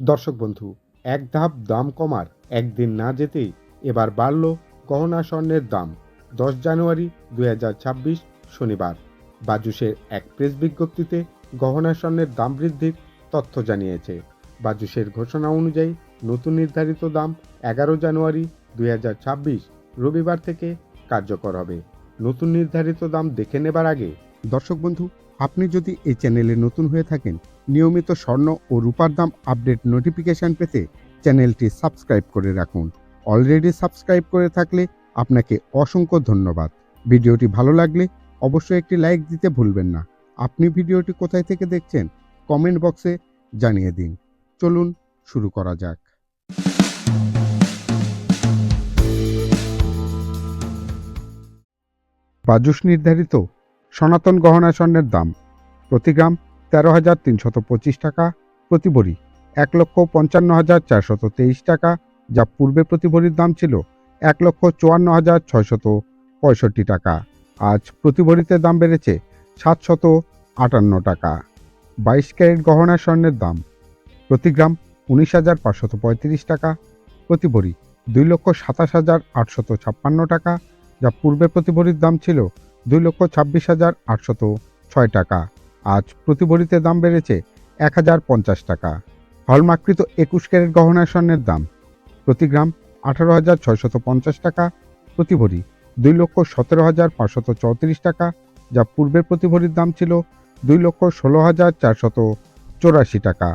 দর্শক বন্ধু, এক ধাপ দাম কমার একদিন না যেতেই এবার বাড়ল গহনা স্বর্ণের দাম। দশ জানুয়ারি দুই হাজার ছাব্বিশ শনিবার। বাজুসের এক প্রেস বিজ্ঞপ্তিতে গহনা স্বর্ণের দাম বৃদ্ধির তথ্য জানিয়েছে। বাজুসের ঘোষণা অনুযায়ী নতুন নির্ধারিত দাম এগারো জানুয়ারি দুই হাজার ছাব্বিশ রবিবার থেকে কার্যকর হবে। নতুন নির্ধারিত দাম দেখে নেবার আগে দর্শক বন্ধু, আপনি যদি এই চ্যানেলে নতুন হয়ে থাকেন নিয়মিত স্বর্ণ ও রূপার দাম আপডেট নোটিফিকেশন পেতে চ্যানেলটি সাবস্ক্রাইব করে রাখুন। অলরেডি সাবস্ক্রাইব করে থাকলে আপনাকে অসংখ্য ধন্যবাদ। ভিডিওটি ভালো লাগলে অবশ্যই একটি লাইক দিতে ভুলবেন না। আপনি ভিডিওটি কোথায় থেকে দেখছেন কমেন্ট বক্সে জানিয়ে দিন। চলুন শুরু করা যাক। বাজুস নির্ধারিত সনাতন গহনা স্বর্ণের দাম প্রতি গ্রাম তেরো হাজার তিনশত পঁচিশ টাকা প্রতি ভরি। এক লক্ষ পঞ্চান্ন হাজার চারশত তেইশ টাকা, যা পূর্বে প্রতি ভরির দাম ছিল এক লক্ষ চুয়ান্ন হাজার ছয়শত পঁয়ষট্টি টাকা। আজ প্রতি ভরিতে দাম বেড়েছে সাতশত আটান্ন টাকা। বাইশ ক্যারেট গহনা স্বর্ণের দাম প্রতি গ্রাম উনিশ হাজার পাঁচশত পঁয়ত্রিশ টাকা, প্রতি ভরি দুই লক্ষ সাতাশ হাজার আটশত ছাপ্পান্ন টাকা, যা পূর্বে প্রতি ভরির দাম ছিল দুই লক্ষ ছাব্বিশ হাজার আটশত ছয় টাকা। আজ প্রতি ভরিতে দাম বেড়েছে এক হাজার পঞ্চাশ টাকা। হলমার্কৃত একুশ ক্যারেট গহনা স্বর্ণের দাম প্রতি গ্রাম আঠারো হাজার ছয়শত পঞ্চাশ টাকা প্রতি ভরি দুই লক্ষ সতেরো হাজার পাঁচশত চৌত্রিশ টাকা, যা পূর্বের প্রতি ভরির দাম ছিল দুই লক্ষ ষোলো হাজার চারশত চৌরাশি টাকা।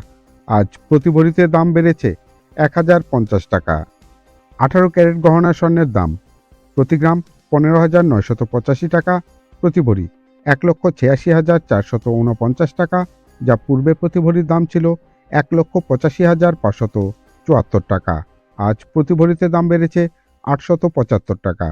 আজ প্রতি ভরিতে দাম বেড়েছে এক হাজার পঞ্চাশ টাকা। আঠারো ক্যারেট গহনা স্বর্ণের দাম প্রতি গ্রাম পনেরো হাজার নয়শত পঁচাশি টাকা প্রতি ভরি এক লক্ষ ছিয়াশি হাজার চারশত উনপঞ্চাশ টাকা, যা পূর্বে প্রতিভরির দাম ছিল এক লক্ষ পঁচাশি হাজার পাঁচশত চুয়াত্তর টাকা। আজ প্রতিভরিতে দাম বেড়েছে আটশত পঁচাত্তর টাকা।